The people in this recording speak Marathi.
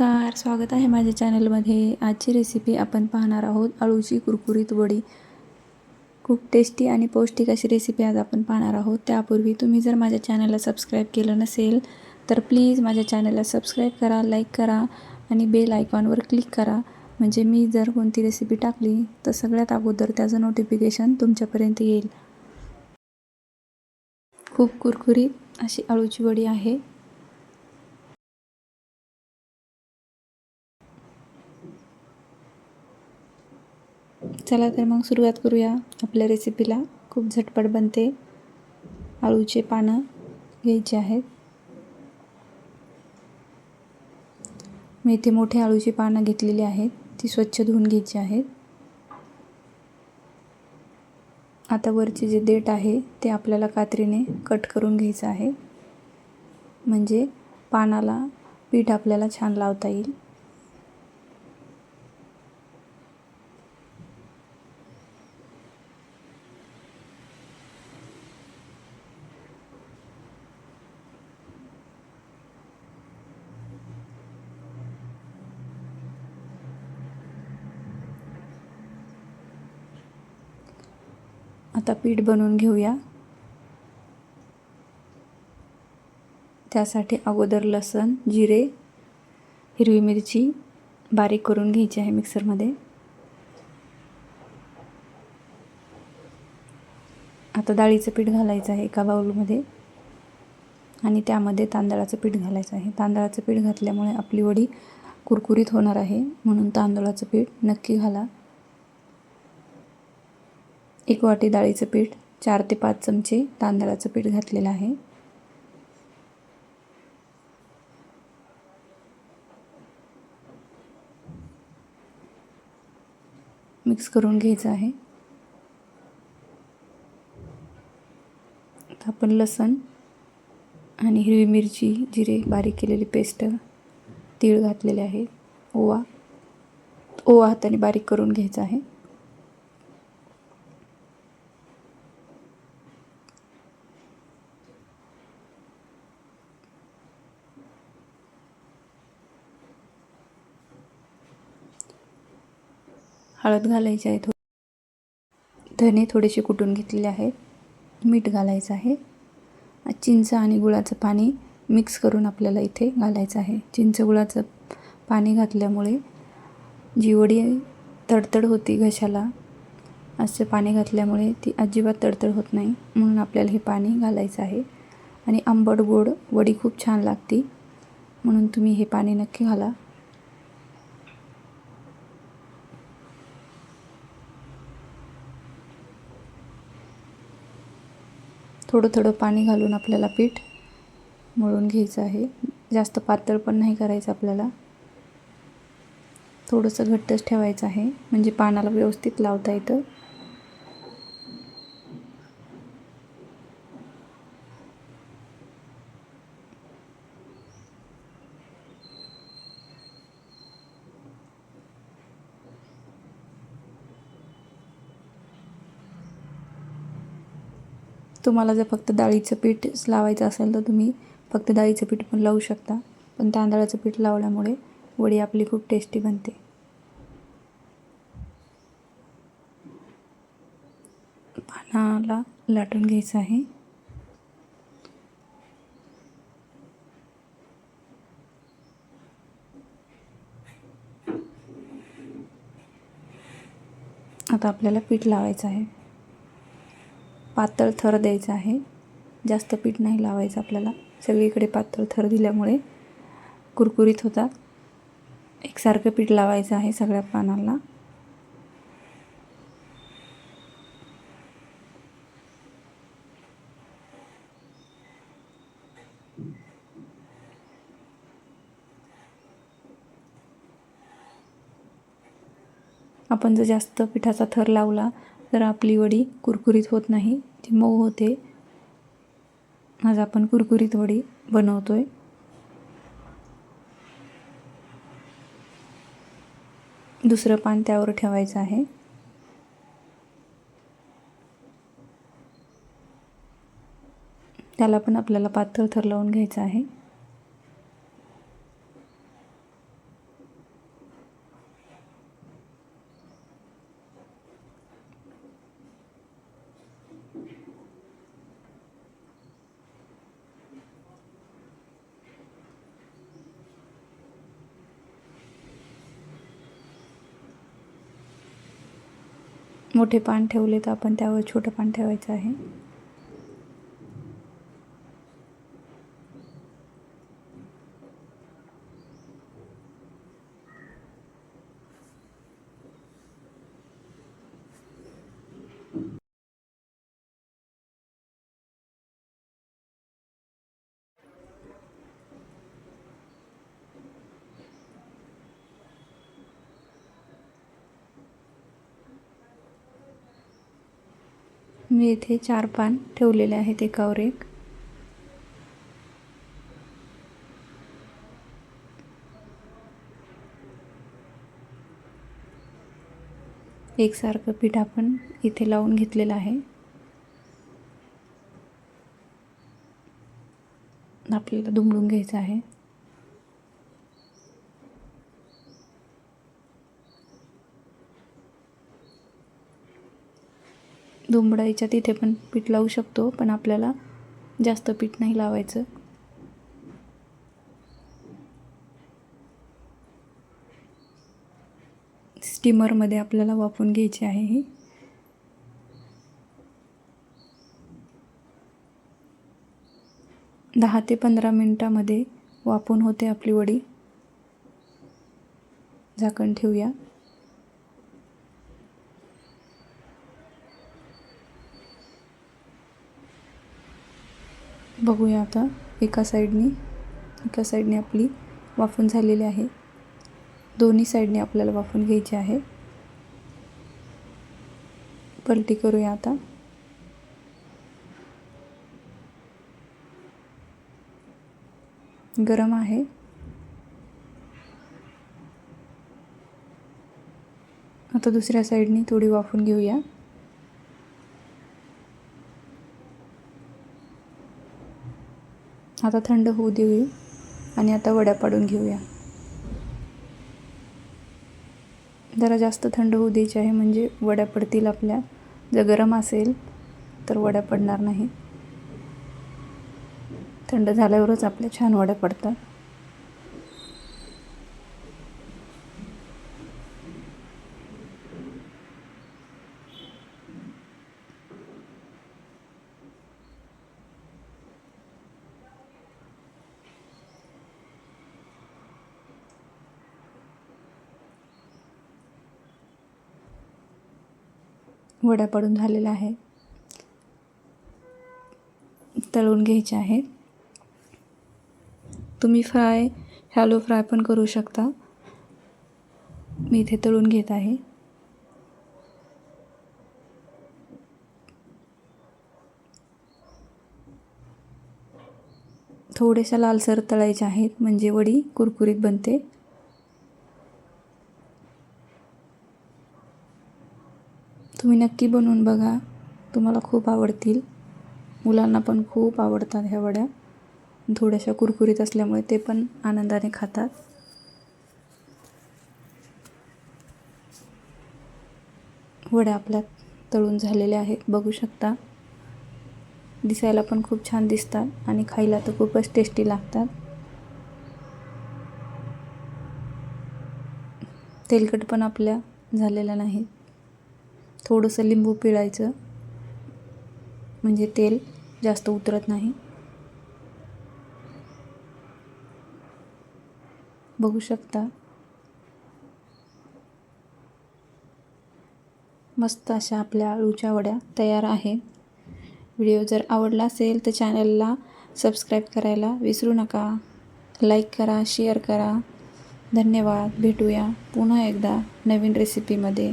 नमस्कार स्वागत आहे माझ्या चॅनलमध्ये. आजची रेसिपी आपण पाहणार आहोत अळूची कुरकुरीत वडी. खूप टेस्टी आणि पौष्टिक अशी रेसिपी आज आपण पाहणार आहोत. त्यापूर्वी तुम्ही जर माझ्या चॅनलला सबस्क्राईब केलं नसेल तर प्लीज माझ्या चॅनलला सबस्क्राईब करा लाईक करा आणि बेल आयकॉनवर क्लिक करा. म्हणजे मी जर कोणती रेसिपी टाकली तर सगळ्यात अगोदर त्याचं नोटिफिकेशन तुमच्यापर्यंत येईल. खूप कुरकुरीत अशी अळूची वडी आहे. चला तर मग सुरुवात करूया आपल्या रेसिपीला खूप झटपट बनते. आळूचे पानं घ्यायचे आहेत. मी इथे मोठे आळूची पानं घेतलेली आहेत. ती स्वच्छ धुवून घ्यायची आहेत. आता वरचे जे देठ आहे ते आपल्याला कात्रीने कट करून घ्यायचं आहे. म्हणजे पानाला पीठ आपल्याला छान लावता येईल. आता पीठ बनवून घेऊया. त्यासाठी अगोदर लसण जिरे हिरवी मिरची बारीक करून घ्यायची आहे मिक्सरमध्ये. आता डाळीचं पीठ घालायचं आहे एका बाऊलमध्ये आणि त्यामध्ये तांदळाचं पीठ घालायचं आहे. तांदळाचं पीठ घातल्यामुळे आपली वडी कुरकुरीत होणार आहे म्हणून तांदळाचं पीठ नक्की घाला. एक वाटी डाळीचं पीठ चार ते पाच चमचे तांदळाचं पीठ घातलेलं आहे. मिक्स करून घ्यायचं आहे. आपण लसण आणि हिरवी मिरची जिरे बारीक केलेली पेस्ट तीळ घातलेले आहे. ओवा ओवा हाताने बारीक करून घ्यायचा आहे. हळद घालायची आहे थो धने थोडेसे कुटून घेतलेले आहेत. मीठ घालायचं आहे. चिंच आणि गुळाचं पाणी मिक्स करून आपल्याला इथे घालायचं आहे. चिंच गुळाचं पाणी घातल्यामुळे जी वडी तडतड होती घशाला असं पाणी घातल्यामुळे ती अजिबात तडतड होत नाही. म्हणून आपल्याला हे पाणी घालायचं आहे. आणि आंबट गोड वडी खूप छान लागते. म्हणून तुम्ही हे पाणी नक्की घाला. थोडं थोडं पाणी घालून आपल्याला पीठ मळून घ्यायचं आहे. जास्त पातळ पण नाही करायचं आपल्याला. थोडंसं घट्टच ठेवायचं आहे. म्हणजे पानाला व्यवस्थित लावता येतं. तुम्हाला जर फक्त डाळीचं पीठ लावायचं असेल तर तुम्ही फक्त डाळीचं पीठ पण लावू शकता. पण तांदळाचं पीठ लावल्यामुळे वडी आपली खूप टेस्टी बनते. पानाला लाटून घ्यायचं आहे. आता आपल्याला पीठ लावायचं आहे. पातळ थर द्यायचा आहे. जास्त पीठ नाही लावायचं आपल्याला. सगळीकडे पातळ थर दिल्यामुळे कुरकुरीत होतात. एकसारखं पीठ लावायचं आहे सगळ्या पानाला. आपण जर जास्त पिठाचा थर लावला तर आपली वडी कुरकुरीत होत नाही. ती मऊ होते. आज आपण कुरकुरीत वडी बनवतो आहे दुसरं पान त्यावर ठेवायचं आहे. त्याला पण आपल्याला पातळ थर लावून घ्यायचं आहे. मोठे पान ठेवले तर आपण त्यावर छोटं पान ठेवायचं आहे. मी इथे चार पान ठेवलेले आहेत एकावर एक. एकसारखं पीठ आपण इथे लावून घेतलेलं आहे. आपल्याला दुमडून घ्यायचं आहे. दुमडायच्या तिथे पण पीठ लावू शकतो पण आपल्याला जास्त पीठ नाही लावायचं. स्टीमरमध्ये आपल्याला वाफून घ्यायची आहे ही. दहा ते पंधरा मिनटामध्ये वाफून होते आपली वडी. झाकण ठेवूया. बघूया आता. एका साईडनी एका साईडने आपली वाफून झालेली आहे. दोन्ही साईडने आपल्याला वाफून घ्यायची आहे. पलटी करूया आता. गरम आहे. आता दुसऱ्या साईडनी थोडी वाफून घेऊया. आता थंड होऊ देऊ आणि आता वड्या पाडून घेऊया. जरा जास्त थंड होऊ द्यायची आहे म्हणजे वड्या पडतील आपल्या. जर गरम असेल तर वड्या पडणार नाही. थंड झाल्यावरच आपल्या छान वड्या पडतात. वड्या पडून झालेल्या आहे. तळून घ्यायचे आहेत तुम्ही फ्राय हॅलो फ्राय पण करू शकता. मी इथे तळून घेत आहे. थोड्याशा लालसर तळायच्या आहेत म्हणजे वडी कुरकुरीत बनते. तुम्ही नक्की बनवून बघा. तुम्हाला खूप आवडतील. मुलांना पण खूप आवडतात ह्या वड्या. थोड्याशा कुरकुरीत असल्यामुळे ते पण आनंदाने खातात. वड्या आपल्या तळून झालेल्या आहेत बघू शकता. दिसायला पण खूप छान दिसतात आणि खायला तर खूपच टेस्टी लागतात. तेलकट पण आपल्या झालेल्या नाहीत. थोडंसं लिंबू पिळायचं. म्हणजे तेल जास्त उतरत नाही. बघू शकता. मस्त अशा आपल्या आळूच्या वड्या तयार आहेत व्हिडिओ जर आवडला असेल तर चॅनलला सबस्क्राईब करायला विसरू नका. लाईक करा शेअर करा. धन्यवाद. भेटूया पुन्हा एकदा नवीन रेसिपीमध्ये